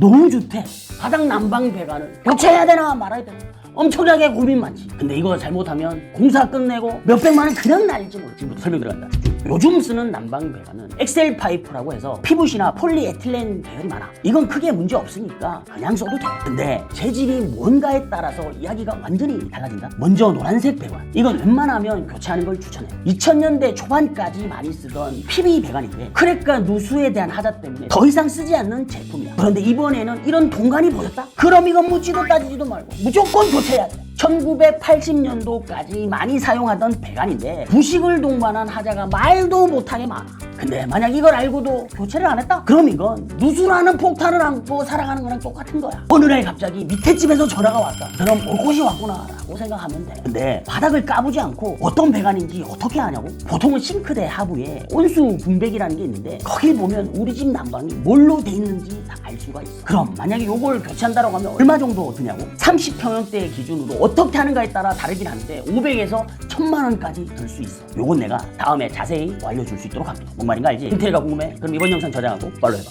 노후주택 바닥 난방 배관을 교체해야 되나 말아야 되나. 엄청나게 고민 많지. 근데 이거 잘못하면 공사 끝내고 몇백만 원 그냥 날릴지 모르지 지금부터 설명 들어간다. 요즘 쓰는 난방 배관은 엑셀 파이프라고 해서 PVC나 폴리에틸렌 계열이 많아. 이건 크게 문제 없으니까 그냥 써도 돼. 근데 재질이 뭔가에 따라서 이야기가 완전히 달라진다. 먼저 노란색 배관. 이건 웬만하면 교체하는 걸 추천해. 2000년대 초반까지 많이 쓰던 PV 배관인데 크랙과 누수에 대한 하자 때문에 더 이상 쓰지 않는 제품이야. 그런데 이 번에는 이런 동간이 보였다? 그럼 이건 묻지도 따지지도 말고 무조건 교체해야 돼 1980년도까지 많이 사용하던 배관인데 부식을 동반한 하자가 말도 못하게 많아. 근데 만약 이걸 알고도 교체를 안 했다? 그럼 이건 누수라는 폭탄을 안고 살아가는 거랑 똑같은 거야. 어느 날 갑자기 밑에 집에서 전화가 왔다. 그럼 올 곳이 왔구나 라고 생각하면 돼. 근데 바닥을 까부지 않고 어떤 배관인지 어떻게 아냐고? 보통은 싱크대 하부에 온수 분배기라는 게 있는데 거기 보면 우리 집 난방이 뭘로 돼 있는지 다 알 수가 있어. 그럼 만약에 요걸 교체한다고 하면 얼마 정도 드냐고? 30평형대 기준으로 어떻게 하는가에 따라 다르긴 한데 500에서 1000만 원까지 들 수 있어. 요건 내가 다음에 자세히 알려줄 수 있도록 합니다. 뭔 말인가 알지? 디테일가 궁금해? 그럼 이번 영상 저장하고 팔로우 해봐.